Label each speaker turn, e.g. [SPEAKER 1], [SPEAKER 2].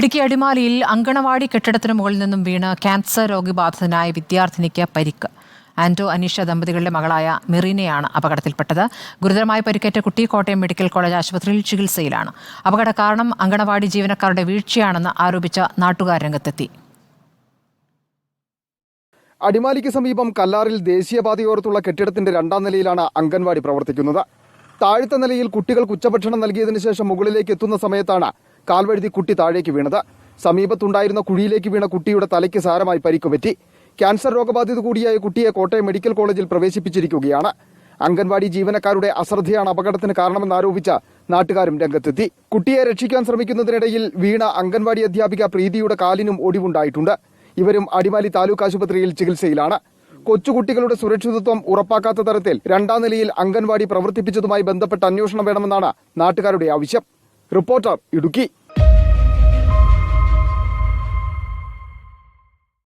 [SPEAKER 1] ഇടുക്കി അടിമാലിയിൽ അങ്കണവാടി കെട്ടിടത്തിന് മുകളിൽ നിന്നും വീണ് ക്യാൻസർ രോഗബാധിതനായ വിദ്യാർത്ഥിനിക്ക് പരിക്ക്. ആന്റോ അനീഷ ദമ്പതികളുടെ മകളായ മെറീനയാണ് അപകടത്തിൽപ്പെട്ടത്. ഗുരുതരമായി പരിക്കേറ്റ കുട്ടി കോട്ടയം മെഡിക്കൽ കോളേജ് ആശുപത്രിയിൽ ചികിത്സയിലാണ്. അപകട കാരണം അങ്കണവാടി ജീവനക്കാരുടെ വീഴ്ചയാണെന്ന് ആരോപിച്ച നാട്ടുകാർ രംഗത്തെത്തി.
[SPEAKER 2] അടിമാലിക്ക് സമീപം കല്ലാറിൽ ദേശീയപാതയോരത്തുള്ള കെട്ടിടത്തിന്റെ രണ്ടാം നിലയിലാണ് അംഗൻവാടി പ്രവർത്തിക്കുന്നത്. താഴത്തെ നിലയിൽ കുട്ടികൾക്ക് ഉച്ചഭക്ഷണം നൽകിയതിനു ശേഷം മുകളിലേക്ക് എത്തുന്ന സമയത്താണ് കാൽവഴുതി കുട്ടി താഴേക്ക് വീണത്. സമീപത്തുണ്ടായിരുന്ന കുഴിയിലേക്ക് വീണ കുട്ടിയുടെ തലയ്ക്ക് സാരമായി പരിക്കുപറ്റി ക്യാൻസർ രോഗബാധിത കൂടിയായ കുട്ടിയെ കോട്ടയം മെഡിക്കൽ കോളേജിൽ പ്രവേശിപ്പിച്ചിരിക്കുകയാണ്. അംഗൻവാടി ജീവനക്കാരുടെ അശ്രദ്ധയാണ് അപകടത്തിന് കാരണമെന്നാരോപിച്ച നാട്ടുകാരും രംഗത്തെത്തി. കുട്ടിയെ രക്ഷിക്കാൻ ശ്രമിക്കുന്നതിനിടയിൽ വീണ അംഗൻവാടി അധ്യാപിക പ്രീതിയുടെ കാലിനും ഒടിവുണ്ടായിട്ടുണ്ട്. ഇവരും അടിമാലി താലൂക്ക് ആശുപത്രിയിൽ ചികിത്സയിലാണ്. കൊച്ചുകുട്ടികളുടെ സുരക്ഷിതത്വം ഉറപ്പാക്കാത്ത തരത്തിൽ രണ്ടാം നിലയിൽ അംഗൻവാടി പ്രവർത്തിപ്പിച്ചതുമായി ബന്ധപ്പെട്ട അന്വേഷണം വേണമെന്നാണ് നാട്ടുകാരുടെ ആവശ്യം. റിപ്പോർട്ടർ ഇടുക്കി.